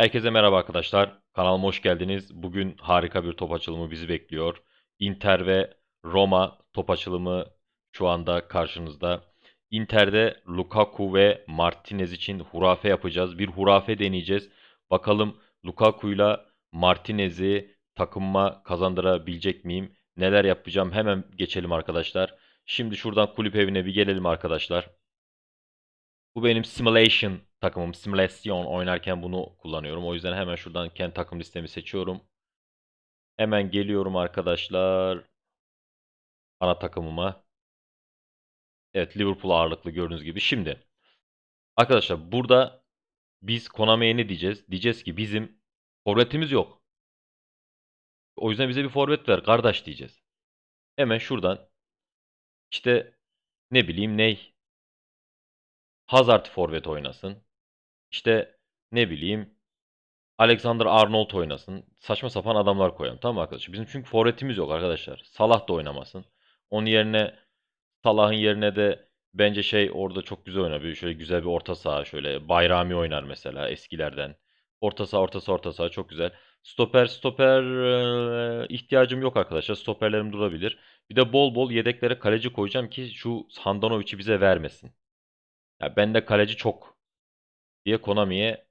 Herkese merhaba arkadaşlar. Kanalıma hoş geldiniz. Bugün harika bir top açılımı bizi bekliyor. Inter ve Roma top açılımı şu anda karşınızda. Inter'de Lukaku ve Martinez için hurafe yapacağız. Bir hurafe deneyeceğiz. Bakalım Lukaku'yla Martinez'i takımıma kazandırabilecek miyim? Neler yapacağım? Hemen geçelim arkadaşlar. Şimdi şuradan kulüp evine bir gelelim arkadaşlar. Bu benim simulation takımım. Simülasyon oynarken bunu kullanıyorum. O yüzden hemen şuradan kendi takım listemi seçiyorum. Hemen geliyorum arkadaşlar. Ana takımıma. Evet Liverpool ağırlıklı gördüğünüz gibi. Şimdi arkadaşlar burada biz Konami'ye ne diyeceğiz? Diyeceğiz ki bizim forvetimiz yok. O yüzden bize bir forvet ver kardeş diyeceğiz. Hemen şuradan işte ne bileyim ney Hazard forvet oynasın. İşte ne bileyim Alexander Arnold oynasın. Saçma sapan adamlar koyalım. Tamam mı arkadaşlar? Bizim çünkü forvetimiz yok arkadaşlar. Salah da oynamasın. Onun yerine Salah'ın yerine de bence şey orada çok güzel oynar. Böyle şöyle güzel bir orta saha şöyle Bayrami oynar mesela eskilerden. Orta saha orta saha orta saha çok güzel. Stoper stoper ihtiyacım yok arkadaşlar. Stoperlerim durabilir. Bir de bol bol yedeklere kaleci koyacağım ki şu Handanovic'i bize vermesin. Ya bende kaleci çok diye Konami'ye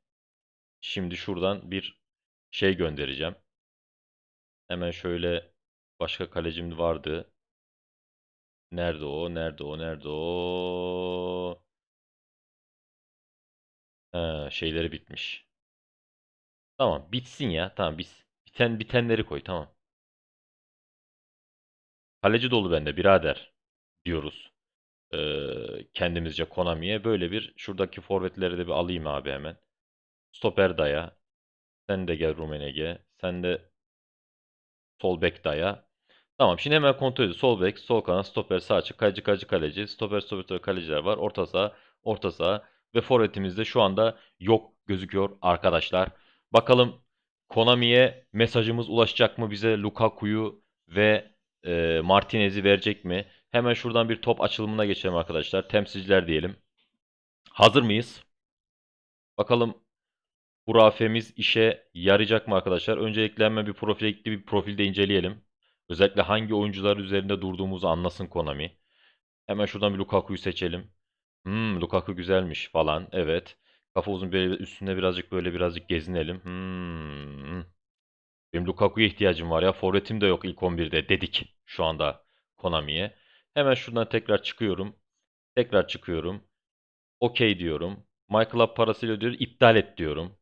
şimdi şuradan bir şey göndereceğim. Hemen şöyle başka kalecim vardı. Nerede o? Nerede o? Nerede o? Ha, şeyleri bitmiş. Tamam, bitsin ya. Tamam, biz biten bitenleri koy. Tamam. Kaleci dolu bende birader diyoruz. Ee, kendimizce Konami'ye böyle bir şuradaki forvetleri de bir alayım abi hemen. Stoper daya. Sen de gel Rumenege. Sen de sol bek daya. Tamam şimdi hemen kontrol ediyoruz. Sol bek, sol kanat, stoper, sağ açık, kaleci, kaleci, kaleci. Stoper, stoper, kaleciler var. Orta saha, orta saha. Ve forvetimiz de şu anda yok gözüküyor arkadaşlar. Bakalım Konami'ye mesajımız ulaşacak mı bize Lukaku'yu ve e, Martinez'i verecek mi? Hemen şuradan bir top açılımına geçelim arkadaşlar. Temsilciler diyelim. Hazır mıyız? Bakalım hurafemiz işe yarayacak mı arkadaşlar? Öncelikle hemen bir profile gitti bir profilde inceleyelim. Özellikle hangi oyuncular üzerinde durduğumuzu anlasın Konami. Hemen şuradan bir Lukaku'yu seçelim. Hmm, Lukaku güzelmiş falan. Evet. Kafa uzun böyle üstünde birazcık böyle birazcık gezinelim. Hmm. Benim Lukaku'ya ihtiyacım var ya. Forvetim de yok ilk 11'de dedik şu anda Konami'ye. Hemen şuradan tekrar çıkıyorum. Tekrar çıkıyorum. Okey diyorum. My Club parasıyla ödüyoruz. iptal et diyorum.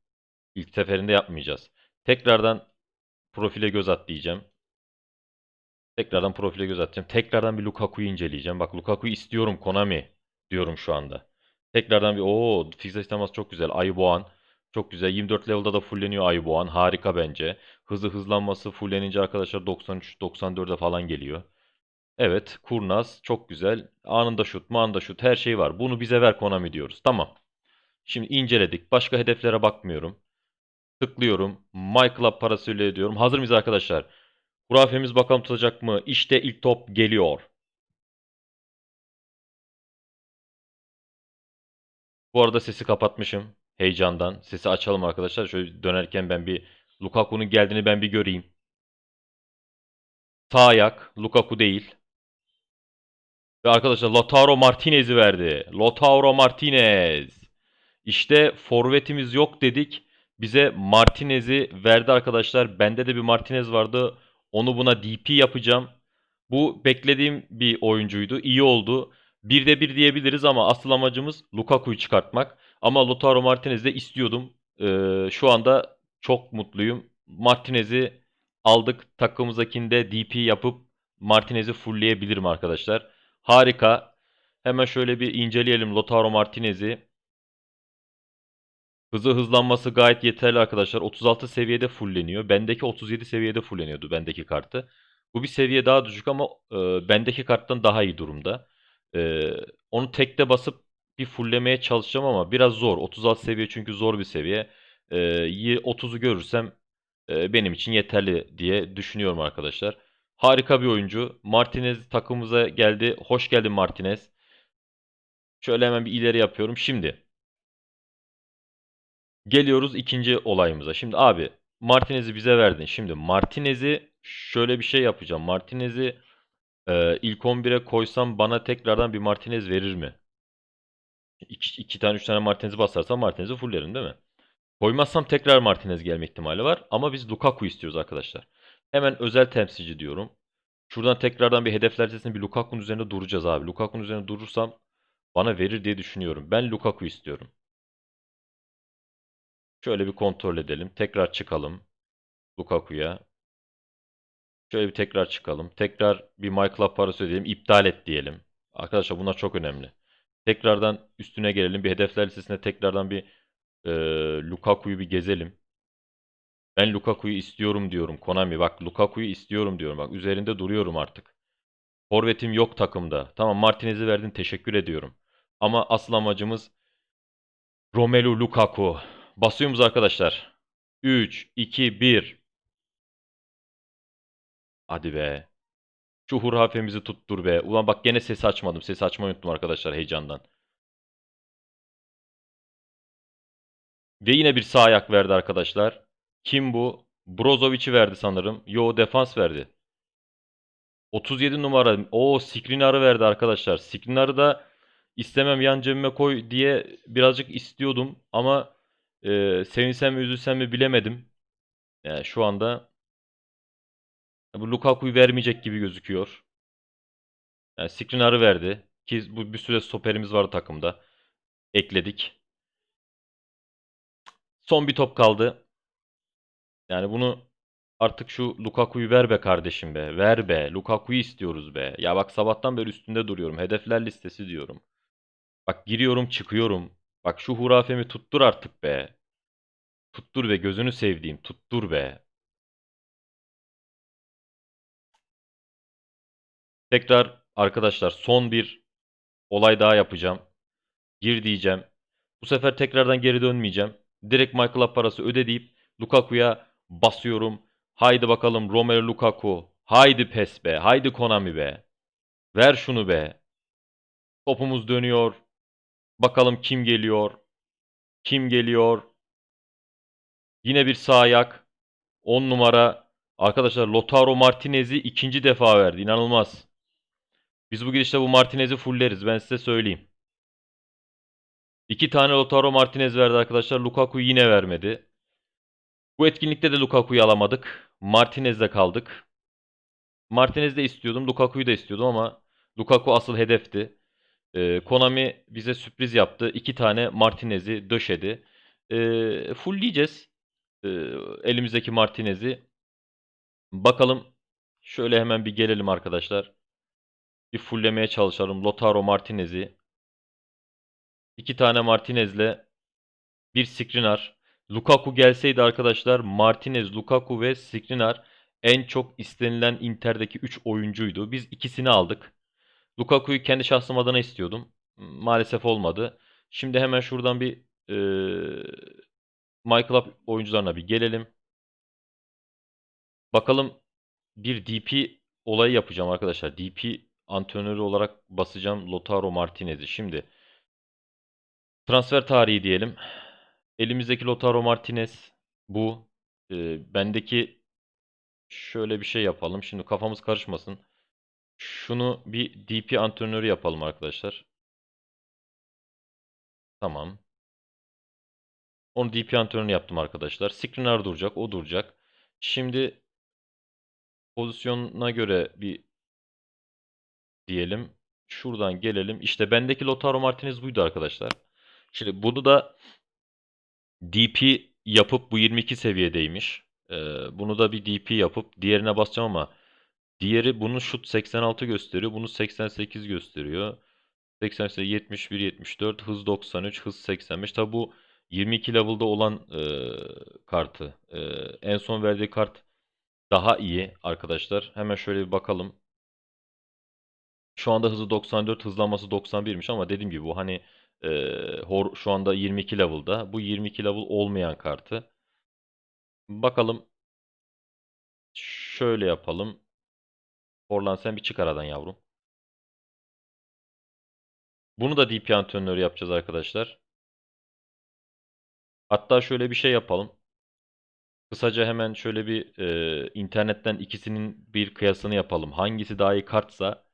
İlk seferinde yapmayacağız. Tekrardan profile göz at diyeceğim. Tekrardan profile göz atacağım. Tekrardan bir Lukaku'yu inceleyeceğim. Bak Lukaku'yu istiyorum Konami diyorum şu anda. Tekrardan bir o fiziksel temas çok güzel. Ayıboğan çok güzel. 24 level'da da fulleniyor Ayıboğan. Harika bence. Hızı hızlanması fullenince arkadaşlar 93 94'e falan geliyor. Evet, Kurnaz çok güzel. Anında şut, anında şut her şey var. Bunu bize ver Konami diyoruz. Tamam. Şimdi inceledik. Başka hedeflere bakmıyorum. Tıklıyorum. My Club parasıyla ödüyorum. Hazır mıyız arkadaşlar? Hurafemiz bakalım tutacak mı? İşte ilk top geliyor. Bu arada sesi kapatmışım. Heyecandan. Sesi açalım arkadaşlar. Şöyle dönerken ben bir Lukaku'nun geldiğini ben bir göreyim. Sağ ayak. Lukaku değil. Ve arkadaşlar Lautaro Martinez'i verdi. Lautaro Martinez. İşte forvetimiz yok dedik. Bize Martinez'i verdi arkadaşlar. Bende de bir Martinez vardı. Onu buna DP yapacağım. Bu beklediğim bir oyuncuydu. İyi oldu. Bir de bir diyebiliriz ama asıl amacımız Lukaku'yu çıkartmak. Ama Lautaro Martinez'i istiyordum. Ee, şu anda çok mutluyum. Martinez'i aldık. Takımımızdakinde DP yapıp Martinez'i fullleyebilirim arkadaşlar. Harika. Hemen şöyle bir inceleyelim Lautaro Martinez'i. Hızı hızlanması gayet yeterli arkadaşlar. 36 seviyede fullleniyor. Bendeki 37 seviyede fulleniyordu bendeki kartı. Bu bir seviye daha düşük ama e, bendeki karttan daha iyi durumda. E, onu tekte basıp bir fulllemeye çalışacağım ama biraz zor. 36 seviye çünkü zor bir seviye. E, 30'u görürsem e, benim için yeterli diye düşünüyorum arkadaşlar. Harika bir oyuncu. Martinez takımımıza geldi. Hoş geldin Martinez. Şöyle hemen bir ileri yapıyorum. Şimdi Geliyoruz ikinci olayımıza. Şimdi abi Martinez'i bize verdin. Şimdi Martinez'i şöyle bir şey yapacağım. Martinez'i e, ilk 11'e koysam bana tekrardan bir Martinez verir mi? İki, iki tane üç tane Martinez'i basarsam Martinez'i fullerim değil mi? Koymazsam tekrar Martinez gelme ihtimali var. Ama biz Lukaku istiyoruz arkadaşlar. Hemen özel temsilci diyorum. Şuradan tekrardan bir hedefler listesinde bir Lukaku'nun üzerinde duracağız abi. Lukaku'nun üzerinde durursam bana verir diye düşünüyorum. Ben Lukaku istiyorum. Şöyle bir kontrol edelim. Tekrar çıkalım. Lukaku'ya. Şöyle bir tekrar çıkalım. Tekrar bir Michael'a parası ödeyelim. İptal et diyelim. Arkadaşlar bunlar çok önemli. Tekrardan üstüne gelelim. Bir hedefler listesine tekrardan bir e, Lukaku'yu bir gezelim. Ben Lukaku'yu istiyorum diyorum. Konami bak Lukaku'yu istiyorum diyorum. Bak üzerinde duruyorum artık. Forvetim yok takımda. Tamam Martinez'i verdin teşekkür ediyorum. Ama asıl amacımız Romelu Lukaku. Basıyor muyuz arkadaşlar? 3, 2, 1. Hadi be. Şu hurrafemizi tuttur be. Ulan bak gene sesi açmadım. Sesi açmayı unuttum arkadaşlar heyecandan. Ve yine bir sağ ayak verdi arkadaşlar. Kim bu? Brozovic'i verdi sanırım. Yo defans verdi. 37 numara. O Skriniar'ı verdi arkadaşlar. Skriniar'ı da istemem yan cebime koy diye birazcık istiyordum. Ama e, sevinsem mi üzülsem mi bilemedim. Yani şu anda bu Lukaku'yu vermeyecek gibi gözüküyor. Yani Skriniar'ı verdi. Ki bu bir süre stoperimiz vardı takımda. Ekledik. Son bir top kaldı. Yani bunu artık şu Lukaku'yu ver be kardeşim be. Ver be. Lukaku'yu istiyoruz be. Ya bak sabahtan beri üstünde duruyorum. Hedefler listesi diyorum. Bak giriyorum çıkıyorum. Bak şu hurafemi tuttur artık be. Tuttur be gözünü sevdiğim. Tuttur be. Tekrar arkadaşlar son bir olay daha yapacağım. Gir diyeceğim. Bu sefer tekrardan geri dönmeyeceğim. Direkt Michael'a parası öde deyip Lukaku'ya basıyorum. Haydi bakalım Romelu Lukaku. Haydi pes be. Haydi Konami be. Ver şunu be. Topumuz dönüyor. Bakalım kim geliyor. Kim geliyor. Yine bir sağ ayak. 10 numara. Arkadaşlar Lautaro Martinez'i ikinci defa verdi. İnanılmaz. Biz bu gidişle bu Martinez'i fulleriz. Ben size söyleyeyim. İki tane Lautaro Martinez verdi arkadaşlar. Lukaku yine vermedi. Bu etkinlikte de Lukaku'yu alamadık. Martinez'de kaldık. Martinez'de istiyordum. Lukaku'yu da istiyordum ama Lukaku asıl hedefti. Ee, Konami bize sürpriz yaptı. İki tane Martinez'i döşedi. Ee, fullleyeceğiz. Ee, elimizdeki Martinez'i. Bakalım. Şöyle hemen bir gelelim arkadaşlar. Bir fulllemeye çalışalım. Lautaro Martinez'i. İki tane Martinez'le bir Skriniar. Lukaku gelseydi arkadaşlar Martinez, Lukaku ve Skriniar en çok istenilen Inter'deki 3 oyuncuydu. Biz ikisini aldık. Lukaku'yu kendi şahsım adına istiyordum. Maalesef olmadı. Şimdi hemen şuradan bir e, My oyuncularına bir gelelim. Bakalım bir DP olayı yapacağım arkadaşlar. DP antrenörü olarak basacağım Lautaro Martinez'i. Şimdi transfer tarihi diyelim. Elimizdeki Lautaro Martinez bu. Ee, bendeki şöyle bir şey yapalım. Şimdi kafamız karışmasın. Şunu bir DP antrenörü yapalım arkadaşlar. Tamam. Onu DP antrenörü yaptım arkadaşlar. Skriniar duracak. O duracak. Şimdi pozisyona göre bir diyelim. Şuradan gelelim. İşte bendeki Lautaro Martinez buydu arkadaşlar. Şimdi bunu da DP yapıp bu 22 seviyedeymiş. Ee, bunu da bir DP yapıp diğerine basacağım ama diğeri bunun şut 86 gösteriyor. Bunu 88 gösteriyor. 88, 71, 74, hız 93, hız 85. Tabi bu 22 level'da olan e, kartı. E, en son verdiği kart daha iyi arkadaşlar. Hemen şöyle bir bakalım. Şu anda hızı 94, hızlanması 91'miş ama dediğim gibi bu hani e, hor, şu anda 22 level'da. Bu 22 level olmayan kartı. Bakalım. Şöyle yapalım. Orlan sen bir çık aradan yavrum. Bunu da DP antrenörü yapacağız arkadaşlar. Hatta şöyle bir şey yapalım. Kısaca hemen şöyle bir e, internetten ikisinin bir kıyasını yapalım. Hangisi daha iyi kartsa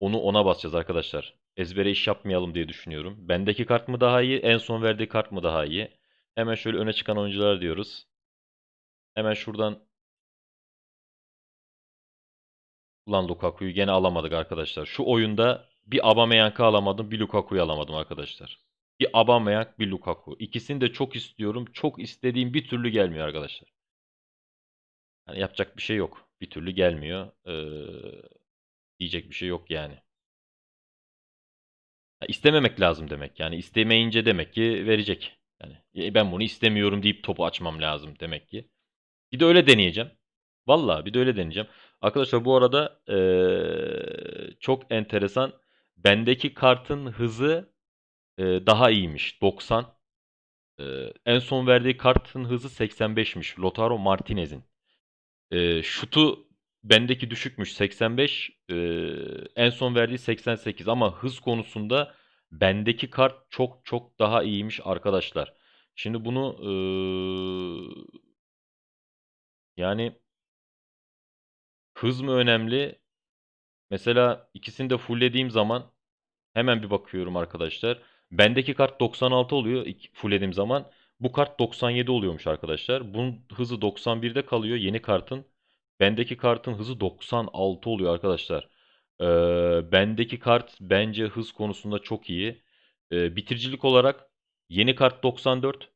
onu ona basacağız arkadaşlar. Ezbere iş yapmayalım diye düşünüyorum. Bendeki kart mı daha iyi, en son verdiği kart mı daha iyi? Hemen şöyle öne çıkan oyuncular diyoruz. Hemen şuradan Ulan Lukaku'yu gene alamadık arkadaşlar. Şu oyunda bir Aubameyang'ı alamadım, bir Lukaku'yu alamadım arkadaşlar. Bir Aubameyang, bir Lukaku. İkisini de çok istiyorum. Çok istediğim bir türlü gelmiyor arkadaşlar. Yani yapacak bir şey yok. Bir türlü gelmiyor. Ee, diyecek bir şey yok yani. Ya istememek lazım demek. Yani istemeyince demek ki verecek. Yani "E, ben bunu istemiyorum deyip topu açmam lazım demek ki. Bir de öyle deneyeceğim. Vallahi bir de öyle deneyeceğim. Arkadaşlar bu arada eee, çok enteresan. Bendeki kartın hızı eee, daha iyiymiş. 90. Eee, en son verdiği kartın hızı 85'miş. Lautaro Martinez'in. Eee, şutu bendeki düşükmüş 85. Eee, en son verdiği 88. Ama hız konusunda bendeki kart çok çok daha iyiymiş arkadaşlar. Şimdi bunu eee, yani hız mı önemli? Mesela ikisini de fulllediğim zaman hemen bir bakıyorum arkadaşlar. Bendeki kart 96 oluyor fulllediğim zaman. Bu kart 97 oluyormuş arkadaşlar. Bunun hızı 91'de kalıyor yeni kartın. Bendeki kartın hızı 96 oluyor arkadaşlar. Ee, bendeki kart bence hız konusunda çok iyi. Ee, bitiricilik olarak yeni kart 94.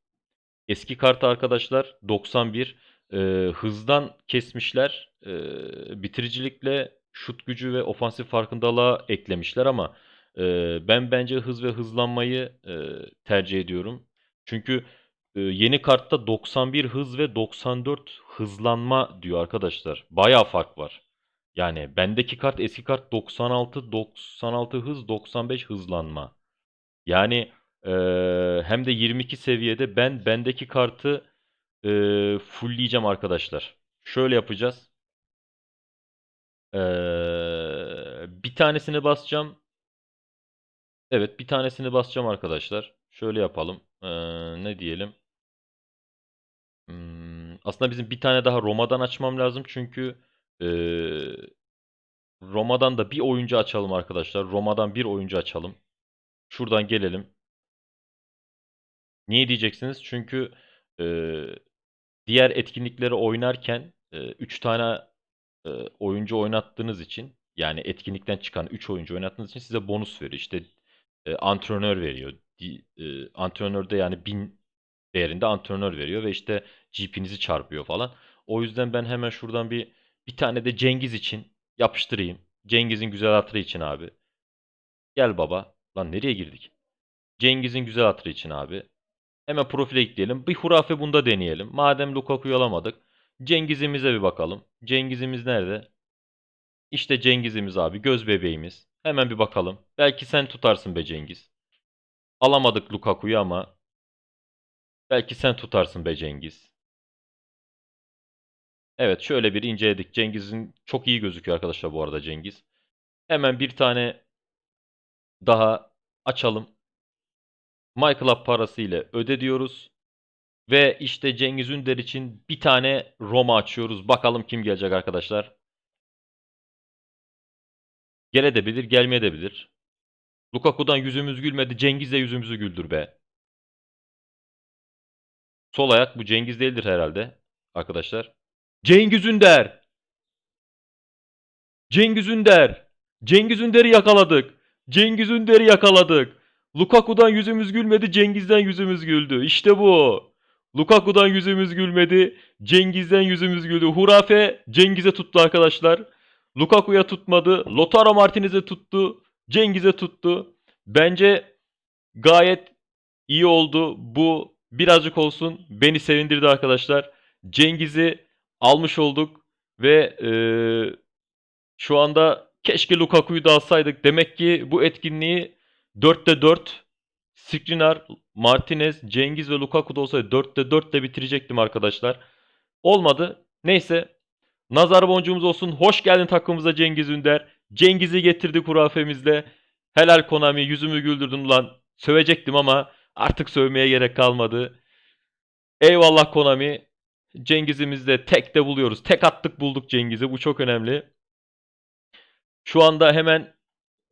Eski kartı arkadaşlar 91. Ee, hızdan kesmişler. Ee, bitiricilikle şut gücü ve ofansif farkındalığa eklemişler ama e, ben bence hız ve hızlanmayı e, tercih ediyorum. Çünkü yeni kartta 91 hız ve 94 hızlanma diyor arkadaşlar. Bayağı fark var. Yani bendeki kart eski kart 96 96 hız 95 hızlanma. Yani eee, hem de 22 seviyede ben bendeki kartı eee fullleyeceğim arkadaşlar. Şöyle yapacağız. Eee, bir tanesini basacağım. Evet, bir tanesini basacağım arkadaşlar. Şöyle yapalım. Eee, ne diyelim? Hmm, aslında bizim bir tane daha Roma'dan açmam lazım çünkü eee, Roma'dan da bir oyuncu açalım arkadaşlar. Roma'dan bir oyuncu açalım. Şuradan gelelim. Niye diyeceksiniz? Çünkü eee, diğer etkinlikleri oynarken 3 tane e, oyuncu oynattığınız için yani etkinlikten çıkan 3 oyuncu oynattığınız için size bonus veriyor. İşte e, antrenör veriyor. Di- e, antrenör de yani 1000 değerinde antrenör veriyor ve işte GP'nizi çarpıyor falan. O yüzden ben hemen şuradan bir bir tane de Cengiz için yapıştırayım. Cengiz'in güzel hatırı için abi. Gel baba. Lan nereye girdik? Cengiz'in güzel hatırı için abi. Hemen profile ekleyelim. Bir hurafe bunda deneyelim. Madem Lukaku'yu alamadık. Cengiz'imize bir bakalım. Cengiz'imiz nerede? İşte Cengiz'imiz abi. Göz bebeğimiz. Hemen bir bakalım. Belki sen tutarsın be Cengiz. Alamadık Lukaku'yu ama belki sen tutarsın be Cengiz. Evet şöyle bir inceledik. Cengiz'in çok iyi gözüküyor arkadaşlar bu arada Cengiz. Hemen bir tane daha açalım. MyClub parası ile öde diyoruz. Ve işte Cengiz Ünder için bir tane Roma açıyoruz. Bakalım kim gelecek arkadaşlar. Gelebilir, gelmeyebilir. Lukaku'dan yüzümüz gülmedi. Cengiz de yüzümüzü güldür be. Sol ayak bu Cengiz değildir herhalde arkadaşlar. Cengiz Ünder. Cengiz Ünder. Cengiz Ünder'i yakaladık. Cengiz Ünder'i yakaladık. Lukaku'dan yüzümüz gülmedi, Cengiz'den yüzümüz güldü. İşte bu. Lukaku'dan yüzümüz gülmedi, Cengiz'den yüzümüz güldü. Hurafe Cengiz'e tuttu arkadaşlar. Lukaku'ya tutmadı. Lautaro Martinez'e tuttu. Cengiz'e tuttu. Bence gayet iyi oldu. Bu birazcık olsun beni sevindirdi arkadaşlar. Cengiz'i almış olduk ve eee, şu anda keşke Lukaku'yu da alsaydık. Demek ki bu etkinliği 4'te 4 Skriniar, Martinez, Cengiz ve Lukaku da olsaydı 4'te 4 de bitirecektim arkadaşlar. Olmadı. Neyse. Nazar boncuğumuz olsun. Hoş geldin takımımıza Cengiz Ünder. Cengiz'i getirdik hurafemizle. Helal Konami yüzümü güldürdün lan. Sövecektim ama artık sövmeye gerek kalmadı. Eyvallah Konami. Cengiz'imizi de tekte buluyoruz. Tek attık bulduk Cengiz'i. Bu çok önemli. Şu anda hemen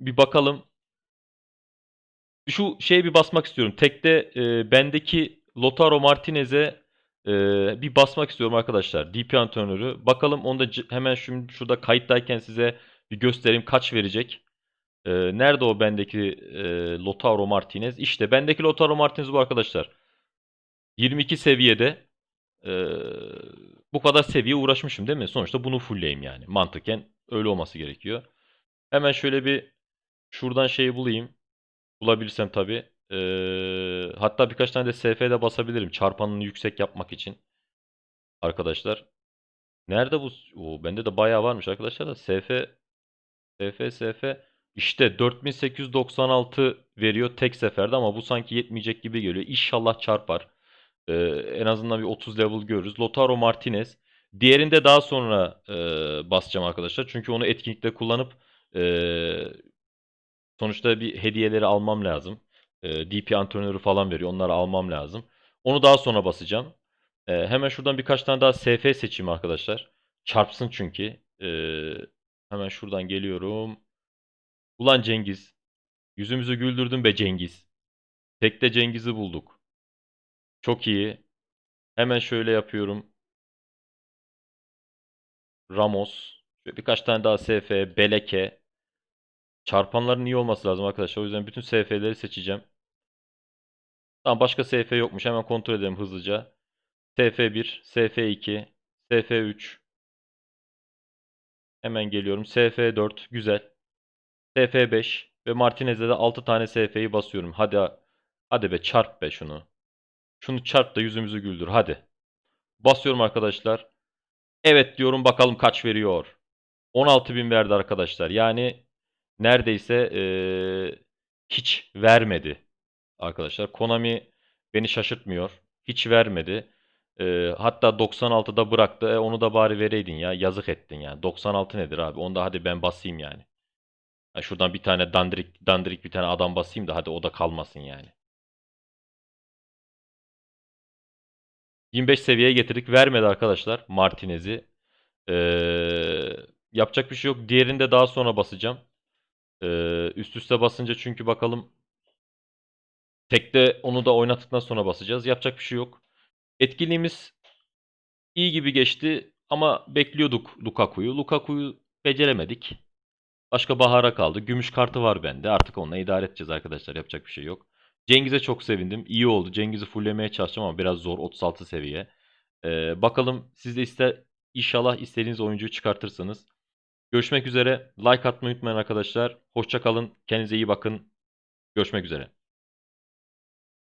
bir bakalım. Şu şeye bir basmak istiyorum. Tekte e, bendeki Lotaro Martinez'e e, bir basmak istiyorum arkadaşlar. DP antrenörü. Bakalım onu da hemen şimdi şurada kayıttayken size bir göstereyim kaç verecek. E, nerede o bendeki e, Lotaro Martinez? İşte bendeki Lotaro Martinez bu arkadaşlar. 22 seviyede e, bu kadar seviye uğraşmışım değil mi? Sonuçta bunu fullleyim yani. Mantıken öyle olması gerekiyor. Hemen şöyle bir şuradan şeyi bulayım. Bulabilirsem tabii. Ee, hatta birkaç tane de SF'de basabilirim. Çarpanını yüksek yapmak için. Arkadaşlar. Nerede bu? Oo, bende de bayağı varmış arkadaşlar da. SF SF SF işte 4896 veriyor tek seferde ama bu sanki yetmeyecek gibi geliyor. İnşallah çarpar. Ee, en azından bir 30 level görürüz. Lotaro Martinez. Diğerinde daha sonra e, basacağım arkadaşlar. Çünkü onu etkinlikte kullanıp e, Sonuçta bir hediyeleri almam lazım. Ee, DP antrenörü falan veriyor. Onları almam lazım. Onu daha sonra basacağım. Ee, hemen şuradan birkaç tane daha SF seçeyim arkadaşlar. Çarpsın çünkü. Ee, hemen şuradan geliyorum. Ulan Cengiz. Yüzümüzü güldürdün be Cengiz. Tekte Cengiz'i bulduk. Çok iyi. Hemen şöyle yapıyorum. Ramos. Şöyle birkaç tane daha SF. Beleke. Çarpanların iyi olması lazım arkadaşlar. O yüzden bütün SF'leri seçeceğim. Tamam başka SF yokmuş. Hemen kontrol edelim hızlıca. SF1, SF2, SF3. Hemen geliyorum. SF4 güzel. SF5 ve Martinez'e de 6 tane SF'yi basıyorum. Hadi hadi be çarp be şunu. Şunu çarp da yüzümüzü güldür hadi. Basıyorum arkadaşlar. Evet diyorum bakalım kaç veriyor. 16.000 verdi arkadaşlar. Yani neredeyse eee, hiç vermedi arkadaşlar. Konami beni şaşırtmıyor. Hiç vermedi. Eee, hatta 96'da bıraktı. E, onu da bari vereydin ya. Yazık ettin yani. 96 nedir abi? Onda hadi ben basayım yani. Ha, şuradan bir tane dandirik dandirik bir tane adam basayım da hadi o da kalmasın yani. 25 seviyeye getirdik. Vermedi arkadaşlar Martinez'i. Eee, yapacak bir şey yok. Diğerinde daha sonra basacağım. Eee, üst üste basınca çünkü bakalım tekte onu da oynattıktan sonra basacağız. Yapacak bir şey yok. Etkinliğimiz iyi gibi geçti ama bekliyorduk Lukaku'yu. Lukaku'yu beceremedik. Başka bahara kaldı. Gümüş kartı var bende. Artık onunla idare edeceğiz arkadaşlar. Yapacak bir şey yok. Cengiz'e çok sevindim. İyi oldu. Cengiz'i fulllemeye çalışacağım ama biraz zor. 36 seviye. Ee, bakalım siz de ister inşallah istediğiniz oyuncuyu çıkartırsınız. Görüşmek üzere. Like atmayı unutmayın arkadaşlar. Hoşça kalın. Kendinize iyi bakın. Görüşmek üzere.